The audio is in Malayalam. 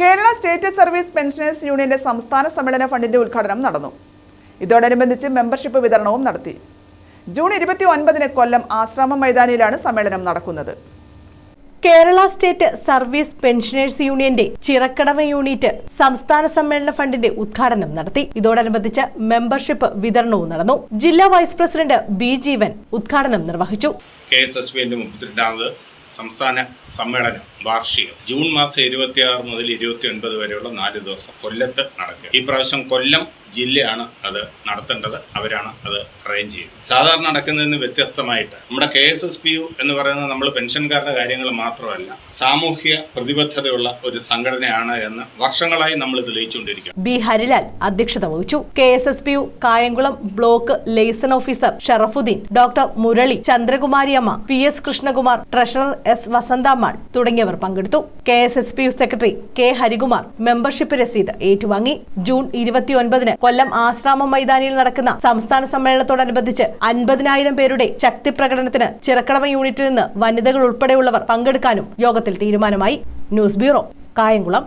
കേരള സ്റ്റേറ്റ് സർവീസ് പെൻഷനേഴ്സ് യൂണിയന്റെ സംസ്ഥാന സമ്മേളന ഫണ്ടിന്റെ ഉദ്ഘാടനം നടന്നു. ഇതോടനുബന്ധിച്ച് മെമ്പർഷിപ്പ് വിതരണവും നടത്തി. ജൂൺ ഇരുപത്തി ഒൻപതിന് കൊല്ലം ആശ്രാമം മൈതാനിയിലാണ് സമ്മേളനം നടക്കുന്നത്. കേരള സ്റ്റേറ്റ് സർവീസ് പെൻഷനേഴ്സ് യൂണിയന്റെ ചിറക്കടവ യൂണിറ്റ് സംസ്ഥാന സമ്മേളന ഫണ്ടിന്റെ ഉദ്ഘാടനം നടത്തി. ഇതോടനുബന്ധിച്ച് മെമ്പർഷിപ്പ് വിതരണവും നടന്നു. ജില്ലാ വൈസ് പ്രസിഡന്റ് ബി ജീവൻ ഉദ്ഘാടനം നിർവഹിച്ചു. കെ എസ് എസ് ബിന്റെ മുപ്പത്തിരണ്ടാമത് സംസ്ഥാന സമ്മേളനം വാർഷികം. ജൂൺ മാസം ഇരുപത്തി ആറ് മുതൽ ഇരുപത്തി ഒൻപത് വരെയുള്ള നാല് ദിവസം കൊല്ലത്ത് നടക്കുക. ഈ പ്രാവശ്യം കൊല്ലം ജില്ലയാണ് അത് നടത്തേണ്ടത് അവരാണ് അത് അറേഞ്ച് ചെയ്യുന്നത്. സാധാരണ നടക്കുന്നതിന് വ്യത്യസ്തമായിട്ട് നമ്മുടെ K S S P U എന്ന് പറയുന്നത് നമ്മൾ പെൻഷൻകാരുടെ കാര്യങ്ങൾ മാത്രമല്ല സാമൂഹ്യ പ്രതിബദ്ധതയുള്ള ഒരു സംഘടനയാണ് എന്ന് വർഷങ്ങളായി നമ്മൾ തെളിയിച്ചുകൊണ്ടിരിക്കുകയാണ്. ബി ഹരിലാൽ അധ്യക്ഷത വഹിച്ചു. K S S P U Kayamkulam block liaison officer Sharafuddeen doctor Murali ചന്ദ്രകുമാരിയമ്മ P S Krishnakumar treasurer S Vasanthamal തുടങ്ങിയവർ പങ്കെടുത്തു. K S S P U secretary K Harikumar membership രസീത് ഏറ്റുവാങ്ങി. ജൂൺ ഇരുപത്തിയൊൻപതിന് കൊല്ലം ആശ്രാമം മൈതാനിയിൽ നടക്കുന്ന സംസ്ഥാന സമ്മേളനത്തോടനുബന്ധിച്ച് അൻപതിനായിരം പേരുടെ ശക്തി പ്രകടനത്തിന് ചിറക്കടവ യൂണിറ്റിൽ നിന്ന് വനിതകൾ ഉൾപ്പെടെയുള്ളവർ പങ്കെടുക്കാനും യോഗത്തിൽ തീരുമാനമായി. News bureau Kayamkulam.